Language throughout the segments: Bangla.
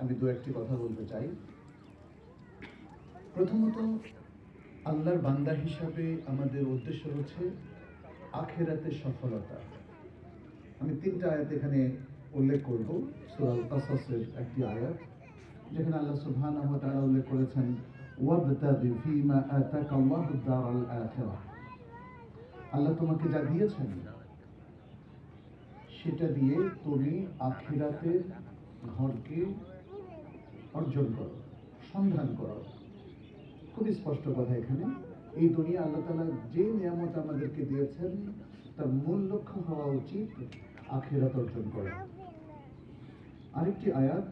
আমি দু একটি কথা বলতে চাই। প্রথমত, আল্লাহর বান্দা হিসাবে আমাদের উদ্দেশ্য হচ্ছে আখেরাতে সফলতা। আমি তিনটা আয়াত এখানে উল্লেখ করব সুরাল কাসাসের একটি আয়াত, যেখানে আল্লাহ সুবহানাহু ওয়া উল্লেখ করেছেন আল্লাহ তোমাকে যা দিয়েছেন, সেটা দিয়ে তুমি আখিরাতের ঘরকে অর্জন করো, সন্ধান করো। খুবই স্পষ্ট কথা এখানে। এই দুনিয়া আল্লাহ তালা যে নিয়ামত আমাদেরকে দিয়েছেন, তার মূল লক্ষ্য হওয়া উচিত আখিরাত অর্জন করা। আরেকটি আয়াত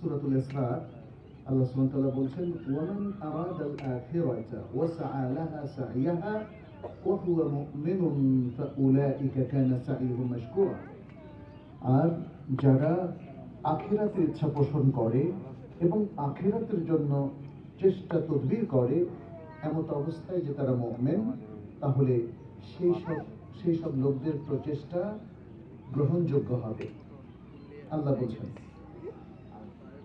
সুরাতুল ইসরা আল্লাহ সুবহানাহু বলছেন, ওয়ামান আরাদাল আখিরাতা ওয়া ওয়া হুয়া মুমিনুন ফাউলাইকা কানা মাশকুরা। আর যারা আখিরাতের ইচ্ছা পোষণ করে এবং আখিরাতের জন্য চেষ্টা তদবির করে, এমত অবস্থায় যে তারা মুমিন, তাহলে সেই সব সেই সব লোকদের প্রচেষ্টা গ্রহণযোগ্য হবে। আল্লাহ বলছেন,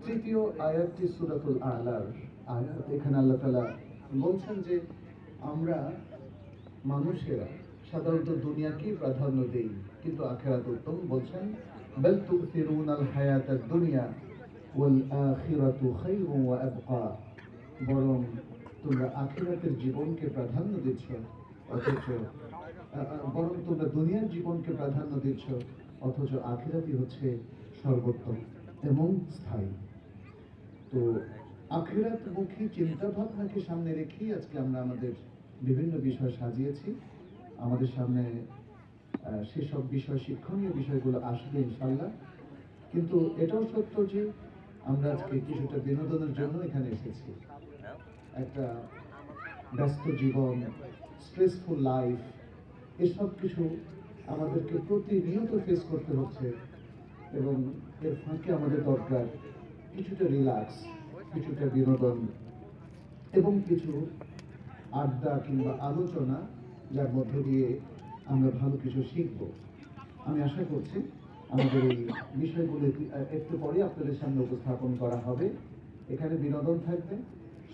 তৃতীয় আয়াতটি সুরাতুল আলার আয়াত এখানে আল্লাহ তালা বলছেন যে, আমরা মানুষেরা সাধারণত দুনিয়াকেই প্রাধান্য দেই, কিন্তু আখেরাত উত্তম বলছেন হায়াত দুনিয়া ওয়াল আখিরাতু খায়রুন ওয়া আবকা বরং তোমরা আখিরাতের জীবনকে প্রাধান্য দিচ্ছ, অথচ বরং তোমরা দুনিয়ার জীবনকে প্রাধান্য দিচ্ছ, অথচ আখিরাতই হচ্ছে সর্বোত্তম এবং স্থায়ী। তো আখিরাতমুখী চিন্তা ভাবনাকে সামনে রেখেই আজকে আমরা আমাদের বিভিন্ন বিষয় সাজিয়েছি? আমাদের সামনে সেসব বিষয়, শিক্ষণীয় বিষয়গুলো আসবে ইনশাল্লাহ কিন্তু এটাও সত্য যে আমরা আজকে কিছুটা বিনোদনের জন্য এখানে এসেছি। একটা ব্যস্ত জীবন স্ট্রেসফুল লাইফ এসব কিছু আমাদেরকে প্রতিনিয়ত ফেস করতে হচ্ছে এবং এর ফাঁকে আমাদের দরকার কিছুটা রিল্যাক্স কিছুটা বিনোদন এবং কিছু আড্ডা কিংবা আলোচনা যার মধ্য দিয়ে আমরা ভালো কিছু শিখব। আমি আশা করছি আমাদের এই বিষয়গুলো একটু- পরে আপনাদের সামনে উপস্থাপন করা হবে। এখানে বিনোদন থাকবে,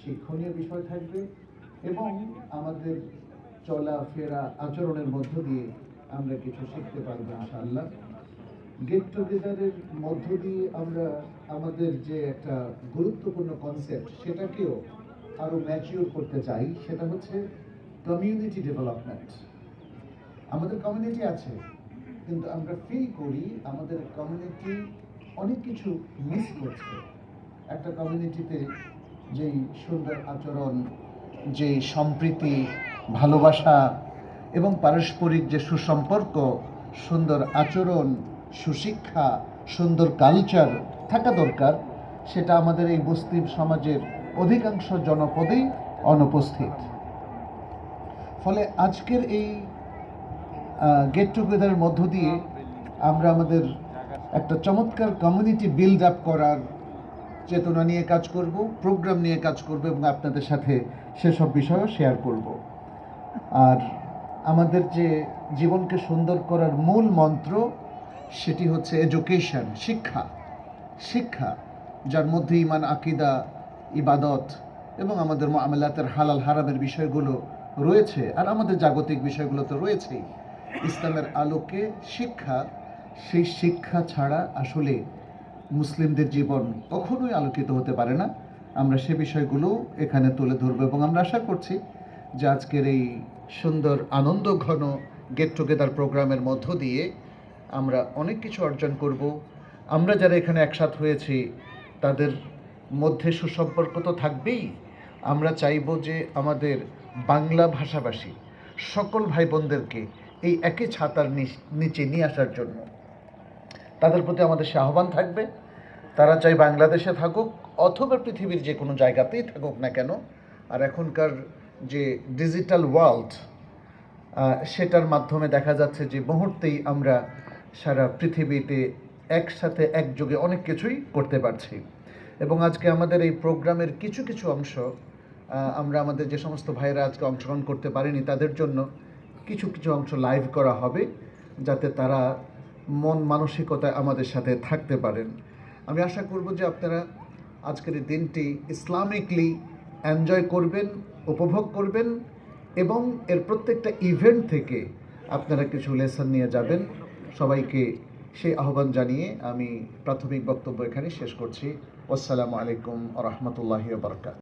শিক্ষণীয় বিষয় থাকবে এবং আমাদের চলাফেরা আচরণের মধ্য দিয়ে আমরা কিছু শিখতে পারব ইনশাআল্লাহ। গেট টুগেদারের মধ্য দিয়ে আমরা আমাদের যে একটা গুরুত্বপূর্ণ কনসেপ্ট সেটাকেও আরও ম্যাচিওর করতে চাই, সেটা হচ্ছে কমিউনিটি ডেভেলপমেন্ট আমাদের কমিউনিটি আছে, কিন্তু আমরা ফিল করি আমাদের কমিউনিটি অনেক কিছু মিস করছে। একটা কমিউনিটিতে যেই সুন্দর আচরণ, যেই সম্প্রীতি, ভালোবাসা এবং পারস্পরিক যে সুসম্পর্ক, সুন্দর আচরণ, সুশিক্ষা, সুন্দর কালচার থাকা দরকার, সেটা আমাদের এই মুসলিম সমাজের অধিকাংশ জনপদেই অনুপস্থিত। ফলে আজকের এই গেট টুগেদারের মধ্য দিয়ে আমরা আমাদের একটা চমৎকার কমিউনিটি বিল্ড আপ করার চেতনা নিয়ে কাজ করব প্রোগ্রাম নিয়ে কাজ করব এবং আপনাদের সাথে সেসব বিষয়ও শেয়ার করব। আর আমাদের যে জীবনকে সুন্দর করার মূল মন্ত্র সেটি হচ্ছে এডুকেশন শিক্ষা। শিক্ষা, যার মধ্যে ইমান আকিদা, ইবাদত এবং আমাদের মামলাতের হালাল হারামের বিষয়গুলো রয়েছে, আর আমাদের জাগতিক বিষয়গুলো তো রয়েছেই। ইসলামের আলোকে শিক্ষা, সেই শিক্ষা ছাড়া আসলে মুসলিমদের জীবন কখনোই আলোকিত হতে পারে না। আমরা সে বিষয়গুলো এখানে তুলে ধরবো এবং আমরা আশা করছি যে আজকের এই সুন্দর, আনন্দ ঘন গেট টুগেদার প্রোগ্রামের মধ্য দিয়ে আমরা অনেক কিছু অর্জন করব। আমরা যারা এখানে একসাথ হয়েছি, তাদের মধ্যে সুসম্পর্ক তো থাকবেই। আমরা চাইব যে আমাদের বাংলা ভাষাভাষী সকল ভাই বোনদেরকে এই একই ছাতার নিচ- নিয়ে আসার জন্য। তাদের প্রতি আমাদের সে আহ্বান থাকবে। তারা চাই বাংলাদেশে থাকুক, অথবা পৃথিবীর যে কোনো জায়গাতেই থাকুক না কেন, আর এখনকার যে ডিজিটাল ওয়ার্ল্ড সেটার মাধ্যমে দেখা যাচ্ছে যে মুহূর্তেই আমরা সারা পৃথিবীতে একসাথে একযোগে অনেক কিছুই করতে পারছি। এবং আজকে আমাদের এই প্রোগ্রামের কিছু কিছু অংশ আমরা আমাদের যে সমস্ত ভাইয়েরা আজকে অংশগ্রহণ করতে পারেনি, তাদের জন্য কিছু কিছু অংশ লাইভ করা হবে যাতে তারা মন মানসিকতায় আমাদের সাথে থাকতে পারেন। আমি আশা করব যে আপনারা আজকের এই দিনটি ইসলামিকলি এনজয় করবেন, উপভোগ করবেন এবং এর প্রত্যেকটা ইভেন্ট থেকে আপনারা কিছু লেসন নিয়ে যাবেন। সবাইকে সেই আহ্বান জানিয়ে আমি প্রাথমিক বক্তব্য এখানে শেষ করছি। আসসালামু আলাইকুম রহমতুল্লাহি বারকাত